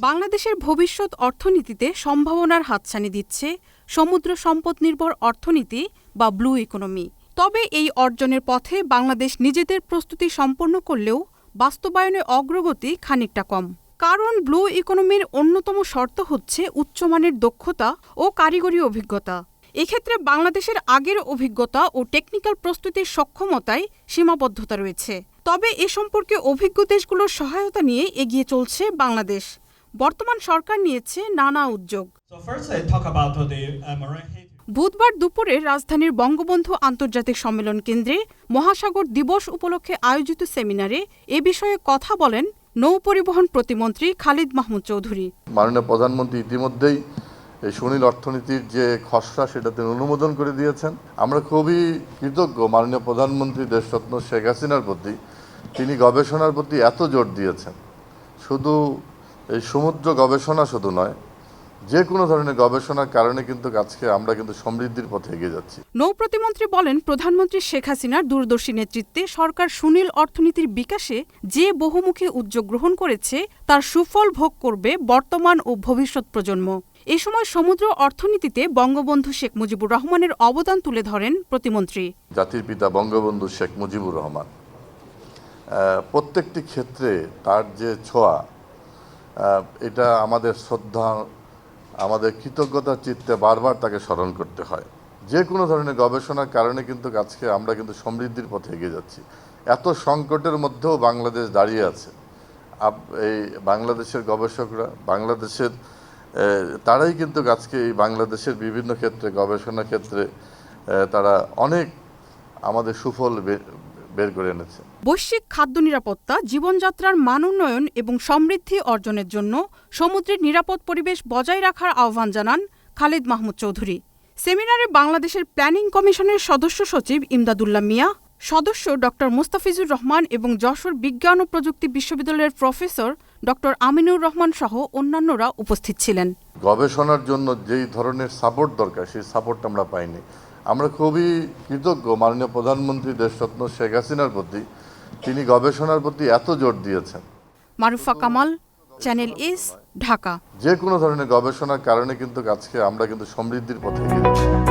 বাংলাদেশের ভবিষ্যৎ অর্থনীতিতে সম্ভাবনার হাতছানি দিচ্ছে সমুদ্র সম্পদ নির্ভর অর্থনীতি বা ব্লু ইকোনমি। তবে এই অর্জনের পথে বাংলাদেশ নিজেদের প্রস্তুতি সম্পন্ন করলেও বাস্তবায়নে অগ্রগতি খানিকটা কম। কারণ ব্লু ইকোনমির অন্যতম শর্ত হচ্ছে উচ্চমানের দক্ষতা ও কারিগরি অভিজ্ঞতা। এক্ষেত্রে বাংলাদেশের আগের অভিজ্ঞতা ও টেকনিক্যাল প্রস্তুতির সক্ষমতায় সীমাবদ্ধতা রয়েছে। তবে এ সম্পর্কে অভিজ্ঞ দেশগুলোর সহায়তা নিয়ে এগিয়ে চলছে বাংলাদেশ। বর্তমান সরকার নিয়েছে নানা উদ্যোগ। Uh. বুধবার দুপুরে রাজধানীর বঙ্গবন্ধু আন্তর্জাতিক সম্মেলন কেন্দ্রে মহাসাগর দিবস উপলক্ষে আয়োজিত সেমিনারে এ বিষয়ে কথা বলেন নৌ পরিবহন প্রতিমন্ত্রী খালিদ মাহমুদ চৌধুরী। মাননীয় প্রধানমন্ত্রী ইতিমধ্যেই এই সুনীল অর্থনীতির যে খসড়া, সেটা তিনি অনুমোদন করে দিয়েছেন। আমরা খুবই কৃতজ্ঞ মাননীয় প্রধানমন্ত্রী দেশরত্ন শেখ হাসিনার প্রতি। তিনি গবেষণার প্রতি এত জোর দিয়েছেন। শুধু এই সমুদ্র গবেষণা শুধু নয়, যে কোনো ধরনের গবেষণার কারণে কিন্তু আজকে আমরা কিন্তু সমৃদ্ধির পথে এগিয়ে যাচ্ছি। নৌ প্রতিমন্ত্রী বলেন, প্রধানমন্ত্রী শেখ হাসিনার দূরদর্শী নেতৃত্বে সরকার সুনীল অর্থনীতির বিকাশে যে বহুমুখী উদ্যোগ গ্রহণ করেছে, তার সুফল ভোগ করবে বর্তমান ও ভবিষ্যৎ প্রজন্ম। এ সময় সমুদ্র অর্থনীতিতে বঙ্গবন্ধু শেখ মুজিবুর রহমানের অবদান তুলে ধরেন প্রতিমন্ত্রী। জাতির পিতা বঙ্গবন্ধু শেখ মুজিবুর রহমান। প্রত্যেকটি ক্ষেত্রে তার যে ছোঁয়া এটা আমাদের শ্রদ্ধা, আমাদের কৃতজ্ঞতার চিত্তে বারবার তাকে স্মরণ করতে হয়। যে কোনো ধরনের গবেষণার কারণে কিন্তু আজকে আমরা কিন্তু সমৃদ্ধির পথে এগিয়ে যাচ্ছি। এত সংকটের মধ্যেও বাংলাদেশ দাঁড়িয়ে আছে। এই বাংলাদেশের গবেষকরা, বাংলাদেশের তারাই কিন্তু আজকে এই বাংলাদেশের বিভিন্ন ক্ষেত্রে, গবেষণা ক্ষেত্রে তারা অনেক আমাদের সুফল বের করে এনেছে। বৈশ্বিক খাদ্য নিরাপত্তা, জীবনযাত্রার মান উন্নয়ন এবং সমৃদ্ধি অর্জনের জন্য সমুদ্রের নিরাপদ পরিবেশ বজায় রাখার আহ্বান জানান খালিদ মাহমুদ চৌধুরী। সেমিনারে বাংলাদেশের প্ল্যানিং কমিশনের সদস্য সচিব ইমদাদুল্লাহ মিয়া, সদস্য ড মুস্তাফিজুর রহমান এবং যশোর বিজ্ঞান ও প্রযুক্তি বিশ্ববিদ্যালয়ের প্রফেসর ড আমিনুর রহমান সহ অন্যান্যরা উপস্থিত ছিলেন। গবেষণার জন্য যেই ধরনের সাপোর্ট দরকার সেই সাপোর্ট আমরা পাইনি। আমরা খুবই কৃতজ্ঞ মাননীয় প্রধানমন্ত্রী দেশরত্ন শেখ হাসিনার প্রতি। তিনি গবেষণার প্রতি এত জোর দিয়েছেন। Marufa Kamal channel S Dhaka. যে কোনো ধরনের গবেষণার কারণে কিন্তু আজকে আমরা কিন্তু সমৃদ্ধির পথে এগিয়ে যাচ্ছি।